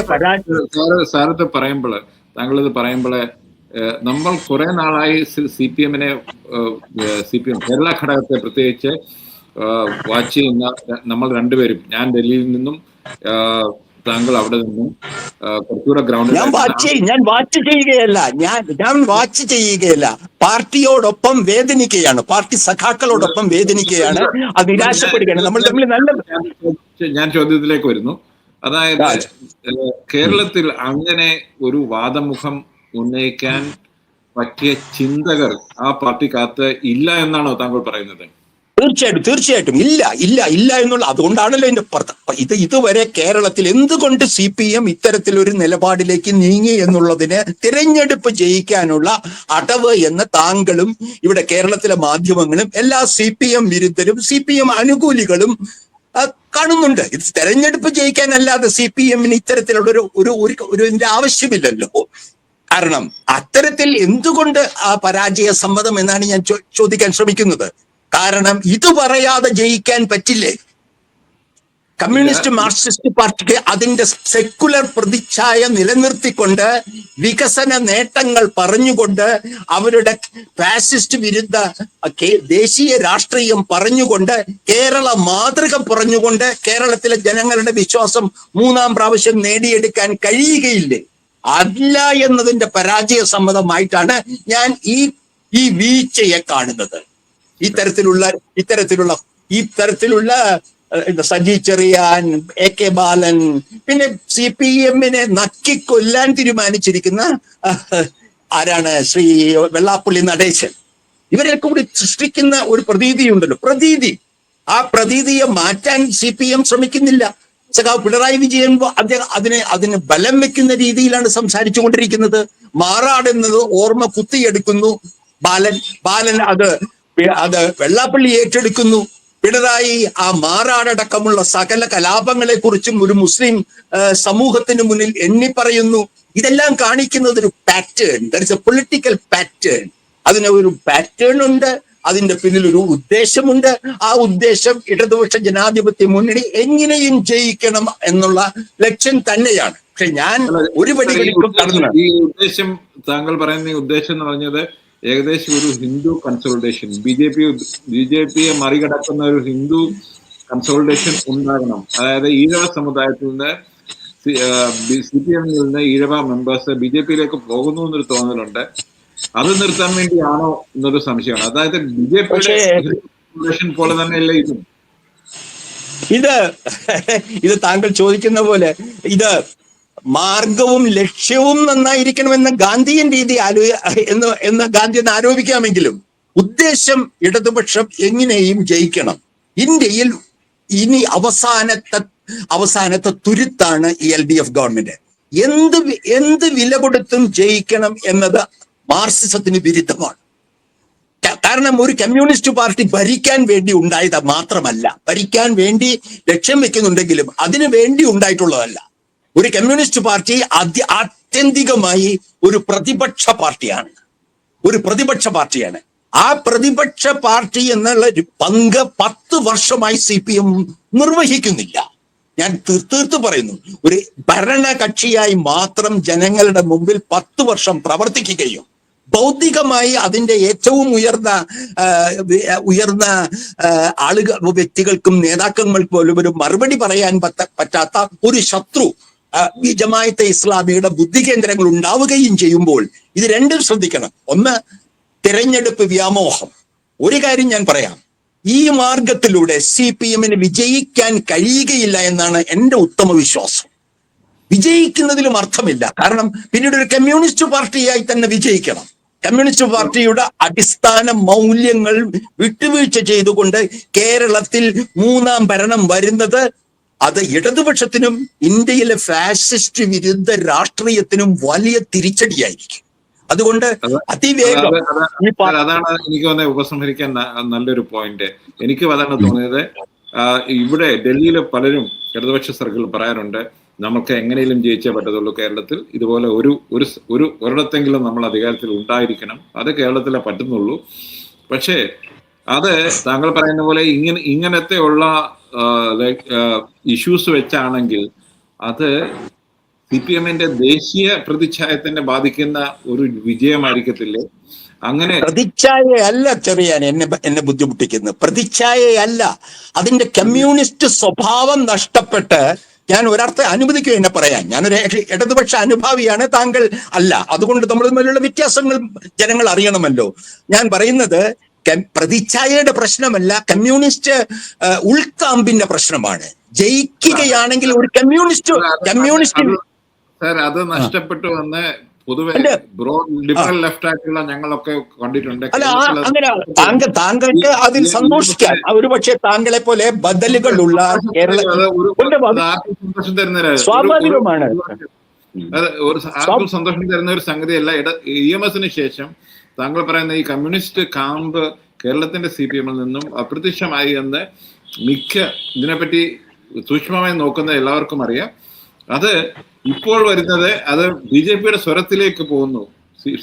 പരാജയം. സാറ് സാറത് പറയുമ്പോൾ താങ്കൾ ഇത് പറയുമ്പോൾ നമ്മൾ കുറെ നാളായി സി പി എമ്മിനെ സി പി എം കേരള ഘടകത്തെ പ്രത്യേകിച്ച് വാച്ച് ചെയ്യുന്ന നമ്മൾ രണ്ടുപേരും ഞാൻ ഡൽഹിയിൽ നിന്നും താങ്കൾ അവിടെ നിന്നും കുറച്ചുകൂടെ ഗ്രൗണ്ടിൽ ഞാൻ വാച്ച് ഞാൻ വാച്ച് ചെയ്യുകയല്ല. ഞാൻ ഞാൻ വാച്ച് ചെയ്യുകയല്ല. പാർട്ടിയോടൊപ്പം വേദനിക്കുകയാണ്. പാർട്ടി സഖാക്കളോടൊപ്പം വേദനിക്കുകയാണ്. അത് നിരാശപ്പെടുകയാണ്. നമ്മൾ തമ്മിൽ നല്ല ഞാൻ ചോദ്യത്തിലേക്ക് വരുന്നു. അതായത് കേരളത്തിൽ അങ്ങനെ ഒരു വാദമുഖം ഉന്നയിക്കാൻ പറ്റിയ ചിന്തകർ ആ പാർട്ടിക്കകത്ത് ഇല്ല എന്നാണോ താങ്കൾ പറയുന്നത്? തീർച്ചയായിട്ടും തീർച്ചയായിട്ടും ഇല്ല ഇല്ല ഇല്ല എന്നുള്ള അതുകൊണ്ടാണല്ലോ എന്റെ ഇത് ഇതുവരെ കേരളത്തിൽ എന്തുകൊണ്ട് സി പി എം ഇത്തരത്തിലൊരു നിലപാടിലേക്ക് നീങ്ങി എന്നുള്ളതിന് തിരഞ്ഞെടുപ്പ് ജയിക്കാനുള്ള അടവ് എന്ന് താങ്കളും ഇവിടെ കേരളത്തിലെ മാധ്യമങ്ങളും എല്ലാ സി പി എം വിരുദ്ധരും സി പി എം അനുകൂലികളും കാണുന്നുണ്ട്. ഇത് തെരഞ്ഞെടുപ്പ് ജയിക്കാനല്ലാതെ സി പി എമ്മിന് ഇത്തരത്തിലുള്ള ഒരു ഒരു ഒരു- ആവശ്യമില്ലല്ലോ. കാരണം അത്തരത്തിൽ എന്തുകൊണ്ട് ആ പരാജയ സമ്മതം എന്നാണ് ഞാൻ ചോദിക്കാൻ ശ്രമിക്കുന്നത്. കാരണം ഇത് പറയാതെ ജയിക്കാൻ പറ്റില്ലേ? കമ്മ്യൂണിസ്റ്റ് മാർക്സിസ്റ്റ് പാർട്ടിക്ക് അതിന്റെ സെക്കുലർ പ്രതിച്ഛായ നിലനിർത്തിക്കൊണ്ട് വികസന നേട്ടങ്ങൾ പറഞ്ഞുകൊണ്ട് അവരുടെ ഫാസിസ്റ്റ് വിരുദ്ധ ദേശീയ രാഷ്ട്രീയം പറഞ്ഞുകൊണ്ട് കേരള മാതൃക പറഞ്ഞുകൊണ്ട് കേരളത്തിലെ ജനങ്ങളുടെ വിശ്വാസം മൂന്നാം പ്രാവശ്യം നേടിയെടുക്കാൻ കഴിയുകയില്ലേ? അല്ല എന്നതിന്റെ പരാജയ സമ്മതമായിട്ടാണ് ഞാൻ ഈ ഈ വീഴ്ചയെ കാണുന്നത്. ഇത്തരത്തിലുള്ള ഇത്തരത്തിലുള്ള ഈ തരത്തിലുള്ള സജി ചെറിയാൻ എ കെ ബാലൻ പിന്നെ സി പി എമ്മിനെ നക്കിക്കൊല്ലാൻ തീരുമാനിച്ചിരിക്കുന്ന ആരാണ് ശ്രീ വെള്ളാപ്പള്ളി നടേശൻ. ഇവരെയൊക്കെ കൂടി സൃഷ്ടിക്കുന്ന ഒരു പ്രതീതിയുണ്ടല്ലോ. പ്രതീതി. ആ പ്രതീതിയെ മാറ്റാൻ സി പി എം ശ്രമിക്കുന്നില്ല. സഖാവ് പിണറായി വിജയൻ അദ്ദേഹം അതിനെ അതിന് ബലം വെക്കുന്ന രീതിയിലാണ് സംസാരിച്ചു കൊണ്ടിരിക്കുന്നത് മാറാടുന്നത് ഓർമ്മ കുത്തിയെടുക്കുന്നു. ബാലൻ ബാലൻ അത് അത് വെള്ളാപ്പള്ളി ഏറ്റെടുക്കുന്നു. പിണറായി ആ മാറാടക്കമുള്ള സകല കലാപങ്ങളെ കുറിച്ചും ഒരു മുസ്ലിം സമൂഹത്തിന് മുന്നിൽ എണ്ണി പറയുന്നു ഇതെല്ലാം കാണിക്കുന്നത് ഒരു pattern there a political pattern അതിന് ഒരു പാറ്റേൺ ഉണ്ട്. അതിന്റെ പിന്നിൽ ഒരു ഉദ്ദേശമുണ്ട്. ആ ഉദ്ദേശം ഇടതുപക്ഷ ജനാധിപത്യ മുന്നണി എങ്ങനെയും ജയിക്കണം എന്നുള്ള ലക്ഷ്യം തന്നെയാണ്. പക്ഷെ ഞാൻ ഒരു പടി ഈ ഉദ്ദേശം- താങ്കൾ പറയുന്ന ഉദ്ദേശം എന്ന് പറഞ്ഞത് ഏകദേശം ഒരു Hindu consultation B J P B J പിയെ മറികടക്കുന്ന ഒരു ഹിന്ദു കൺസോൾട്ടേഷൻ ഉണ്ടാകണം. അതായത് ഈഴവ സമുദായത്തിൽ നിന്ന് സി പി എമ്മിൽ നിന്ന് ഈഴവ മെമ്പേഴ്സ് ബി ജെ പിയിലേക്ക് പോകുന്നു എന്നൊരു തോന്നലുണ്ട്. അത് നിർത്താൻ വേണ്ടിയാണോ എന്നൊരു സംശയമാണ്. അതായത് ബി ജെ പിയുടെ പോലെ തന്നെയല്ലേ ഇതും. ഇത് ഇത് താങ്കൾ ചോദിക്കുന്ന പോലെ ഇത് മാർഗവും ലക്ഷ്യവും നന്നായിരിക്കണമെന്ന ഗാന്ധിയൻ രീതി ആലോ എന്ന് എന്ന് ഗാന്ധി എന്ന് ആരോപിക്കാമെങ്കിലും ഉദ്ദേശം ഇടതുപക്ഷം എങ്ങനെയും ജയിക്കണം. ഇന്ത്യയിൽ ഇനി അവസാനത്തെ അവസാനത്തെ തുരുത്താണ് ഈ എൽ ഡി എഫ് ഗവൺമെന്റ്. എന്ത് എന്ത് വില കൊടുത്തും ജയിക്കണം എന്നത് മാർസിസത്തിന് വിരുദ്ധമാണ്. കാരണം ഒരു കമ്മ്യൂണിസ്റ്റ് പാർട്ടി ഭരിക്കാൻ വേണ്ടി ഉണ്ടായത് മാത്രമല്ല ഭരിക്കാൻ വേണ്ടി ലക്ഷ്യം വെക്കുന്നുണ്ടെങ്കിലും അതിനു വേണ്ടി ഉണ്ടായിട്ടുള്ളതല്ല. ഒരു കമ്മ്യൂണിസ്റ്റ് പാർട്ടി അത്യ ആത്യന്തികമായി ഒരു പ്രതിപക്ഷ പാർട്ടിയാണ്. ഒരു പ്രതിപക്ഷ പാർട്ടിയാണ്. ആ പ്രതിപക്ഷ പാർട്ടി എന്നുള്ള പങ്ക് പത്ത് വർഷമായി സി പി എം നിർവഹിക്കുന്നില്ല. ഞാൻ തീർത്തു പറയുന്നു. ഒരു ഭരണകക്ഷിയായി മാത്രം ജനങ്ങളുടെ മുമ്പിൽ പത്ത് വർഷം പ്രവർത്തിക്കുകയും ഭൗതികമായി അതിന്റെ ഏറ്റവും ഉയർന്ന ഉയർന്ന ആളുകൾ വ്യക്തികൾക്കും നേതാക്കന്മാർക്ക് പോലും ഒരു മറുപടി പറയാൻ പറ്റാത്ത ഒരു ശത്രു ഈ ജമായത്തെ ഇസ്ലാമിയുടെ ബുദ്ധി കേന്ദ്രങ്ങൾ ഉണ്ടാവുകയും ചെയ്യുമ്പോൾ ഇത് രണ്ടും ശ്രദ്ധിക്കണം. ഒന്ന് തിരഞ്ഞെടുപ്പ് വ്യാമോഹം. ഒരു കാര്യം ഞാൻ പറയാം. ഈ മാർഗത്തിലൂടെ സി പി എമ്മിന് വിജയിക്കാൻ കഴിയുകയില്ല എന്നാണ് എന്റെ ഉത്തമ വിശ്വാസം. വിജയിക്കുന്നതിലും അർത്ഥമില്ല. കാരണം പിന്നീട് ഒരു കമ്മ്യൂണിസ്റ്റ് പാർട്ടിയായി തന്നെ വിജയിക്കണം. കമ്മ്യൂണിസ്റ്റ് പാർട്ടിയുടെ അടിസ്ഥാന മൗല്യങ്ങൾ വിട്ടുവീഴ്ച ചെയ്തുകൊണ്ട് കേരളത്തിൽ മൂന്നാം ഭരണം വരുന്നത് അത് ഇടതുപക്ഷത്തിനും ഇന്ത്യയിലെ ഫാസിസ്റ്റ് വിരുദ്ധ രാഷ്ട്രീയത്തിനും വലിയ തിരിച്ചടിയായിരിക്കും. അതുകൊണ്ട് അതിവേഗം അതാണ് എനിക്ക് തോന്നുന്നത് ഉപസംഹരിക്കാൻ നല്ലൊരു പോയിന്റ് എനിക്ക് അതാണ് തോന്നിയത്. ഇവിടെ ഡൽഹിയിലെ പലരും ഇടതുപക്ഷ സർക്കിൾ പറയാറുണ്ട് നമുക്ക് എങ്ങനെയും ജയിച്ചേ പറ്റത്തുള്ളൂ കേരളത്തിൽ. ഇതുപോലെ ഒരു ഒരു ഒരു ഒരിടത്തെങ്കിലും നമ്മൾ അധികാരത്തിൽ ഉണ്ടായിരിക്കണം. അത് കേരളത്തിലെ പറ്റുന്നുള്ളൂ. പക്ഷേ അത് താങ്കൾ പറയുന്ന പോലെ ഇങ്ങനെ ഇങ്ങനത്തെ ഉള്ള ഇഷ്യൂസ് വെച്ചാണെങ്കിൽ അത് സി പി എമ്മിന്റെ ദേശീയ പ്രതിച്ഛായത്തിനെ ബാധിക്കുന്ന ഒരു വിജയമായിരിക്കത്തില്ലേ? അങ്ങനെ പ്രതിച്ഛായയല്ല ചെറിയാൻ എന്നെ എന്നെ ബുദ്ധിമുട്ടിക്കുന്നത് പ്രതിച്ഛായയല്ല. അതിന്റെ കമ്മ്യൂണിസ്റ്റ് സ്വഭാവം നഷ്ടപ്പെട്ട് ഞാൻ ഒരർത്ഥം അനുവദിക്കും എന്നെ പറയാൻ. ഞാനൊരു ഇടതുപക്ഷ അനുഭാവിയാണ് താങ്കൾ അല്ല. അതുകൊണ്ട് നമ്മൾ തമ്മിലുള്ള വ്യത്യാസങ്ങൾ ജനങ്ങൾ അറിയണമല്ലോ. ഞാൻ പറയുന്നത് പ്രതിച്ഛായയുടെ പ്രശ്നമല്ല കമ്മ്യൂണിസ്റ്റ് ഉൾക്കാമ്പിന്റെ പ്രശ്നമാണ്. ജയിക്കുകയാണെങ്കിൽ ഒരു കമ്മ്യൂണിസ്റ്റ് കമ്മ്യൂണിസ്റ്റ് സാർ അത് നഷ്ടപ്പെട്ടു വന്ന് പൊതുവെ ബ്രോ ലിബറൽ ലെഫ്റ്റ് ആയിട്ടുള്ള ഞങ്ങളൊക്കെ കണ്ടിട്ടുണ്ട്. താങ്കൾ താങ്കൾക്ക് അതിൽ സന്തോഷിക്കാം. ഒരുപക്ഷെ താങ്കളെ പോലെ ബദലുകളുള്ള സ്വാഭാവികമാണ്. ഒരു ആർക്കും സന്തോഷം തരുന്ന ഒരു സംഗതിയല്ല. ഇട ഇ എം എസിന് ശേഷം താങ്കൾ പറയുന്ന ഈ കമ്മ്യൂണിസ്റ്റ് കാമ്പ് കേരളത്തിന്റെ സി പി എമ്മിൽ നിന്നും അപ്രത്യക്ഷമായി എന്ന് മിക്ക ഇതിനെപ്പറ്റി സൂക്ഷ്മമായി നോക്കുന്ന എല്ലാവർക്കും അറിയാം. അത് ഇപ്പോൾ വരുന്നത് അത് ബി ജെ പിയുടെ സ്വരത്തിലേക്ക് പോകുന്നു.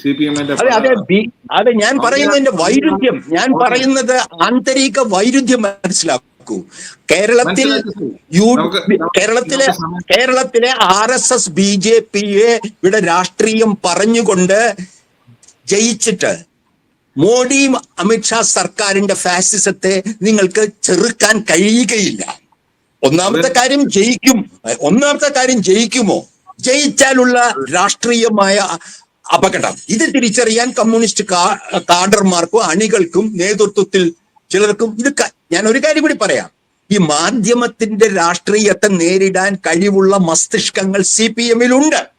സി പി എമ്മിന്റെ അതെ അതെ ബി- അതെ ഞാൻ പറയുന്നതിന്റെ വൈരുദ്ധ്യം ഞാൻ പറയുന്നത് ആന്തരിക വൈരുദ്ധ്യം മനസ്സിലാക്കൂ. കേരളത്തിൽ യു കേരളത്തിലെ കേരളത്തിലെ R S S B J പിയെ ഇവിടെ രാഷ്ട്രീയം പറഞ്ഞുകൊണ്ട് ജയിച്ചിട്ട് മോഡിയും അമിത്ഷാ സർക്കാരിന്റെ ഫാസിസത്തെ നിങ്ങൾക്ക് ചെറുക്കാൻ കഴിയുകയില്ല. ഒന്നാമത്തെ കാര്യം ജയിക്കും. ഒന്നാമത്തെ കാര്യം ജയിക്കുമോ? ജയിച്ചാലുള്ള രാഷ്ട്രീയമായ അപകടം. ഇത് തിരിച്ചറിയാൻ കമ്മ്യൂണിസ്റ്റ് കാഡർമാർക്കും അണികൾക്കും നേതൃത്വത്തിൽ ചിലർക്കും ഇത് ഞാൻ ഒരു കാര്യം കൂടി പറയാം. ഈ മാധ്യമത്തിന്റെ രാഷ്ട്രീയത്തെ നേരിടാൻ കഴിവുള്ള മസ്തിഷ്കങ്ങൾ സി പി എമ്മിലുണ്ട്.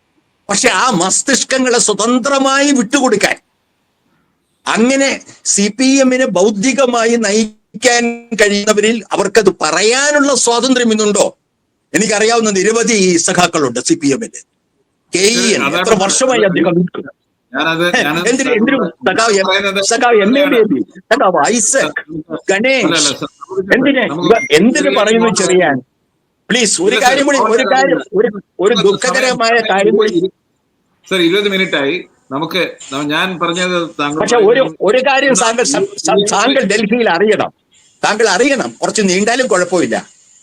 പക്ഷെ ആ മസ്തിഷ്കങ്ങളെ സ്വതന്ത്രമായി വിട്ടുകൊടുക്കാൻ അങ്ങനെ സി പി എമ്മിനെ ബൗദ്ധികമായി നയിക്കാൻ കഴിയുന്നവരിൽ അവർക്കത് പറയാനുള്ള സ്വാതന്ത്ര്യം ഇന്നുണ്ടോ? എനിക്കറിയാവുന്ന നിരവധി സഖാക്കളുണ്ട് സി പി എമ്മിന് കെ ഇ എൻ എത്ര വർഷമായി അദ്ദേഹം എന്തിന് പറയുന്നു ചെറിയാൻ? പ്ലീസ് ഒരു കാര്യം കൂടി ഒരു കാര്യം ഒരു ഒരു ദുഃഖകരമായ കാര്യം കൂടി സർ ഇരുപത് മിനിറ്റ് ആയി നമുക്ക് ഞാൻ പറഞ്ഞത് താങ്കൾ പക്ഷെ ഒരു ഒരു കാര്യം താങ്കൾ താങ്കൾ ഡൽഹിയിൽ അറിയണം. താങ്കൾ അറിയണം. കുറച്ച് നീണ്ടാലും കുഴപ്പമില്ല.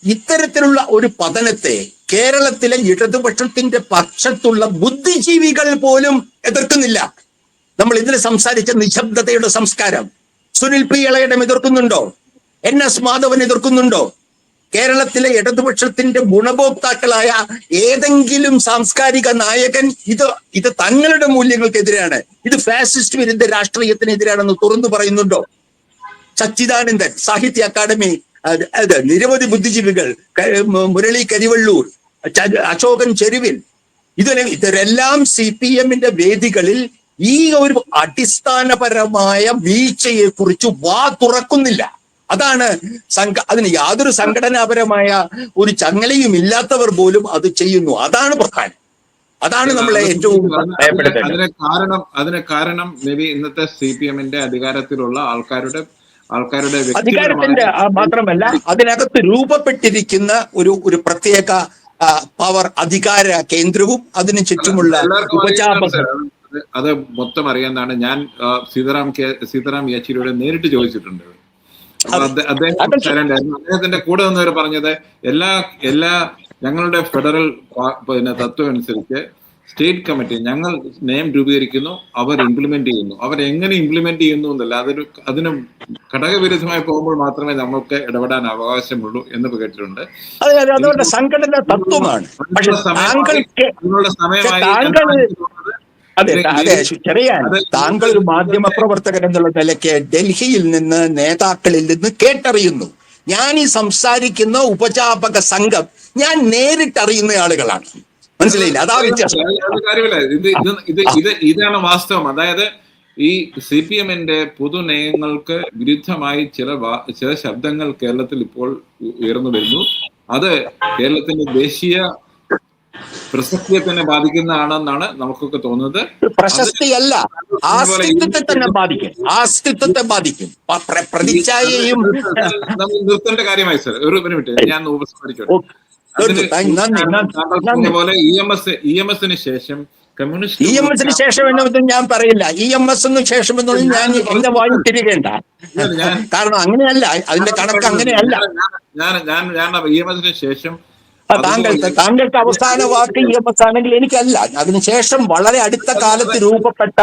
ഇത്തരത്തിലുള്ള ഒരു പതനത്തെ കേരളത്തിലെ ഇടതുപക്ഷത്തിന്റെ പക്ഷത്തുള്ള ബുദ്ധിജീവികൾ പോലും എതിർക്കുന്നില്ല. നമ്മൾ ഇതിൽ സംസാരിച്ച നിശബ്ദതയുടെ സംസ്കാരം സുനിൽ പി ഇളയിടം എതിർക്കുന്നുണ്ടോ? എൻ എസ് മാധവൻ എതിർക്കുന്നുണ്ടോ? കേരളത്തിലെ ഇടതുപക്ഷത്തിന്റെ ഗുണഭോക്താക്കളായ ഏതെങ്കിലും സാംസ്കാരിക നായകൻ ഇത് ഇത് തങ്ങളുടെ മൂല്യങ്ങൾക്കെതിരാണ് ഇത് ഫാസിസ്റ്റ് വിരുദ്ധ രാഷ്ട്രീയത്തിനെതിരാണെന്ന് തുറന്നു പറയുന്നുണ്ടോ? സച്ചിദാനന്ദൻ സാഹിത്യ അക്കാദമി അത് നിരവധി ബുദ്ധിജീവികൾ മുരളി കരിവള്ളൂർ അശോകൻ ചെരുവിൽ ഇതിനെ ഇവരെല്ലാം സി പി എമ്മിന്റെ വേദികളിൽ ഈ ഒരു അടിസ്ഥാനപരമായ വീഴ്ചയെ കുറിച്ച് വാ തുറക്കുന്നില്ല. അതാണ് സംഘ അതിന് യാതൊരു സംഘടനാപരമായ ഒരു ചങ്ങലയും ഇല്ലാത്തവർ പോലും അത് ചെയ്യുന്നു. അതാണ് പ്രധാനം. അതാണ് നമ്മളെ ഏറ്റവും അതിന് കാരണം അതിന് കാരണം മേബി ഇന്നത്തെ സി പി എമ്മിന്റെ അധികാരത്തിലുള്ള ആൾക്കാരുടെ ആൾക്കാരുടെ അധികാരത്തിന്റെ മാത്രമല്ല അതിനകത്ത് രൂപപ്പെട്ടിരിക്കുന്ന ഒരു ഒരു പ്രത്യേക പവർ അധികാര കേന്ദ്രവും അതിന് ചുറ്റുമുള്ള. അത് മൊത്തം അറിയാന്നാണ് ഞാൻ സീതാറാം കെ സീതാറാം യെച്ചൂരിയോട് നേരിട്ട് ചോദിച്ചിട്ടുണ്ട്. അദ്ദേഹത്തിന്റെ കൂടെ നിന്നവർ പറഞ്ഞത് എല്ലാ എല്ലാ ഞങ്ങളുടെ ഫെഡറൽ പിന്നെ തത്വം അനുസരിച്ച് സ്റ്റേറ്റ് കമ്മിറ്റി ഞങ്ങൾ നയം രൂപീകരിക്കുന്നു അവർ ഇംപ്ലിമെന്റ് ചെയ്യുന്നു. അവർ എങ്ങനെ ഇംപ്ലിമെന്റ് ചെയ്യുന്നു എന്നല്ല അതൊരു അതിന് ഘടകവിരുദ്ധമായി പോകുമ്പോൾ മാത്രമേ നമ്മൾക്ക് ഇടപെടാൻ അവകാശമുള്ളൂ എന്ന് കേട്ടിട്ടുണ്ട്. സംഘടന തത്വമാണ്. സമയമായി താങ്കൾ- എന്നാണ് എനിക്ക് തോന്നുന്നത്. അതെ താങ്കൾ ഒരു മാധ്യമ പ്രവർത്തകൻ എന്നുള്ള നിലയ്ക്ക് ഡൽഹിയിൽ നിന്ന് നേതാക്കളിൽ നിന്ന് കേട്ടറിയുന്നു. ഞാൻ ഈ സംസാരിക്കുന്ന ഉപജാപക സംഘം ഞാൻ നേരിട്ടറിയുന്ന ആളുകളാണ്. മനസ്സിലായില്ല? അതാ വ്യത്യാസം. ഇത് ഇത് ഇതാണ് വാസ്തവം. അതായത് ഈ സി പി എമ്മിന്റെ പൊതു നയങ്ങൾക്ക് വിരുദ്ധമായി ചില വാ- ചില ശബ്ദങ്ങൾ കേരളത്തിൽ ഇപ്പോൾ ഉയർന്നു വരുന്നു. അത് കേരളത്തിന്റെ ദേശീയ പ്രസക്തിയെ തന്നെ ബാധിക്കുന്നതാണെന്നാണ് നമുക്കൊക്കെ തോന്നുന്നത്. പ്രശസ്തിയല്ല. ആസ്തിത്വത്തെ തന്നെ ബാധിക്കും. ആസ്തിത്വത്തെ ബാധിക്കും. പ്രതിച്ഛായയും നിർത്തേണ്ട കാര്യമായി സർ. ഒരു മിനിറ്റ്. ഞാൻ പോലെ E M S E M എസിന് ശേഷം കമ്മ്യൂണിസ്റ്റ് ഇ എം എസിന് ശേഷം എന്നൊന്നും ഞാൻ പറയില്ല. ഇ എം എസ് എസിന് ശേഷം എന്നൊന്നും ഞാൻ എന്റെ വായി തിരികേണ്ട. കാരണം അങ്ങനെയല്ല. അതിന്റെ കണക്ക് അങ്ങനെയല്ല. ഞാൻ ഞാൻ ഞാൻ ഇ എം എസിന് ശേഷം താങ്കൾക്ക് താങ്കൾക്ക് അവസാന വാക്ക് ഇ എം എസ് ആണെങ്കിൽ എനിക്കല്ല. അതിനുശേഷം വളരെ അടുത്ത കാലത്ത് രൂപപ്പെട്ട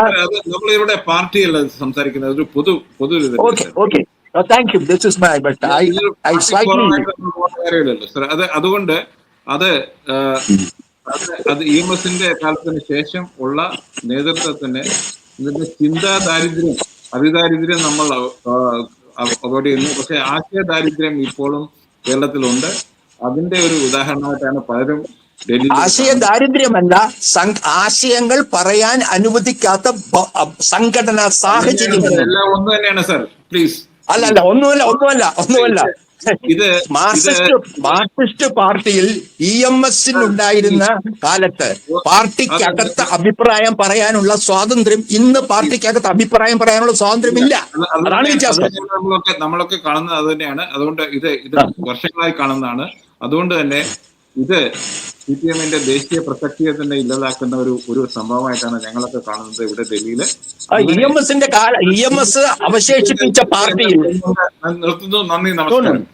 നമ്മളിവിടെ പാർട്ടിയല്ല സംസാരിക്കുന്നത്. ഒരു പൊതു പൊതു okay. Okay. Thank you this is my but I I അത് അതുകൊണ്ട് അത് അത് അത് ഇ എം എസിന്റെ കാലത്തിന് ശേഷം ഉള്ള നേതൃത്വത്തിന് ഇതിന്റെ ചിന്താ ദാരിദ്ര്യം അതിദാരിദ്ര്യം നമ്മൾ അവോയ്ഡ് ചെയ്യുന്നു. പക്ഷെ ആശയ ദാരിദ്ര്യം ഇപ്പോഴും കേരളത്തിലുണ്ട്. അതിന്റെ ഒരു ഉദാഹരണമായിട്ടാണ് പലരും ആശയ ദാരിദ്ര്യമല്ല. ആശയങ്ങൾ പറയാൻ അനുവദിക്കാത്ത സംഘടന സാഹചര്യം ഒന്ന് തന്നെയാണ് സാർ. പ്ലീസ് അല്ല അല്ല ഒന്നുമല്ല ഒന്നുമല്ല ഒന്നുമല്ല. ഇത് മാർക്സിസ്റ്റ് മാർക്സിസ്റ്റ് പാർട്ടിയിൽ ഇ എം ഉണ്ടായിരുന്ന കാലത്ത് പാർട്ടിക്കകത്ത് അഭിപ്രായം പറയാനുള്ള സ്വാതന്ത്ര്യം ഇന്ന് പാർട്ടിക്കകത്ത് അഭിപ്രായം പറയാനുള്ള സ്വാതന്ത്ര്യമില്ല. അത് അത് അതാണ് വ്യത്യാസം. നമ്മളൊക്കെ കാണുന്നത് അത് തന്നെയാണ്. അതുകൊണ്ട് ഇത് ഇത് വർഷങ്ങളായി കാണുന്നതാണ്. അതുകൊണ്ട് തന്നെ ഇത് സി പി എമ്മിന്റെ ദേശീയ പ്രസക്തിയെ തന്നെ ഇല്ലാതാക്കുന്ന ഒരു ഒരു സംഭവമായിട്ടാണ് ഞങ്ങളൊക്കെ കാണുന്നത് ഇവിടെ ഡൽഹിയിൽ. ഇ എം എസിന്റെ ഇ എം എസ് അവശേഷിപ്പിച്ച പാർട്ടി നിർത്തുന്നു. നന്ദി. നമസ്കാരം.